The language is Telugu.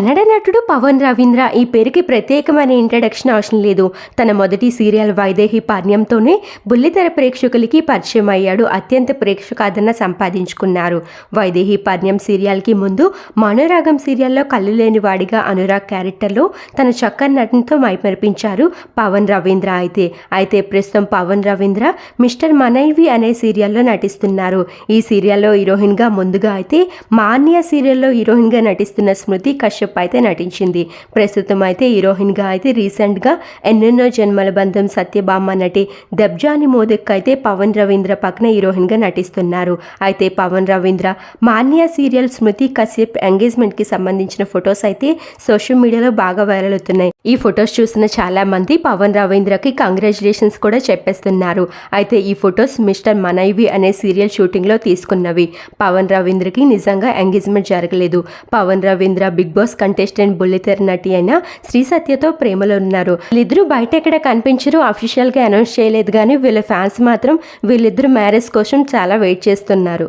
కన్నడ నటుడు పవన్ రవీంద్ర ఈ పేరుకి ప్రత్యేకమైన ఇంట్రడక్షన్ అవసరం లేదు. తన మొదటి సీరియల్ వైదేహి పాణ్యంతోనే బుల్లితెర ప్రేక్షకులకి పరిచయం అయ్యాడు. అత్యంత ప్రేక్షకాదరణ సంపాదించుకున్నారు. వైదేహి పాణ్యం సీరియల్కి ముందు మనోరాగం సీరియల్లో కళ్ళు లేని వాడిగా అనురాగ్ క్యారెక్టర్లో తన చక్కని నటనతో మైమరిపించారు పవన్ రవీంద్ర అయితే. అయితే ప్రస్తుతం పవన్ రవీంద్ర మిస్టర్ మనైవి అనే సీరియల్లో నటిస్తున్నారు. ఈ సీరియల్లో హీరోయిన్గా ముందుగా అయితే మాన్య సీరియల్లో హీరోయిన్గా నటిస్తున్న స్మృతి కశ్యప్ అయితే నటించింది. ప్రస్తుతం అయితే హీరోయిన్గా అయితే రీసెంట్గా ఎన్నెన్నో జన్మల బంధం సత్యభామ నటి దెబ్జాని మోదక్ అయితే పవన్ రవీంద్ర పక్కన హీరోయిన్గా నటిస్తున్నారు. అయితే పవన్ రవీంద్ర మాన్యా సీరియల్ స్మృతి కశ్యప్ ఎంగేజ్మెంట్కి సంబంధించిన ఫొటోస్ అయితే సోషల్ మీడియాలో బాగా వైరల్ అవుతున్నాయి. ఈ ఫొటోస్ చూసిన చాలా మంది పవన్ రవీంద్రకి కంగ్రాచులేషన్స్ కూడా చెప్పేస్తున్నారు. అయితే ఈ ఫొటోస్ మిస్టర్ మనైవి అనే సీరియల్ షూటింగ్లో తీసుకున్నవి. పవన్ రవీంద్రకి నిజంగా ఎంగేజ్మెంట్ జరగలేదు. Pavan Ravindra Bigg Boss contestant బుల్లితెర నటి అయిన శ్రీ సత్యతో ప్రేమలో ఉన్నారు. వీళ్ళిద్దరూ బయట ఎక్కడ కనిపించరు అఫీషియల్గా అనౌన్స్ చేయలేదు కానీ వీళ్ళ ఫ్యాన్స్ మాత్రం వీళ్ళిద్దరు మ్యారేజ్ కోసం చాలా వెయిట్ చేస్తున్నారు.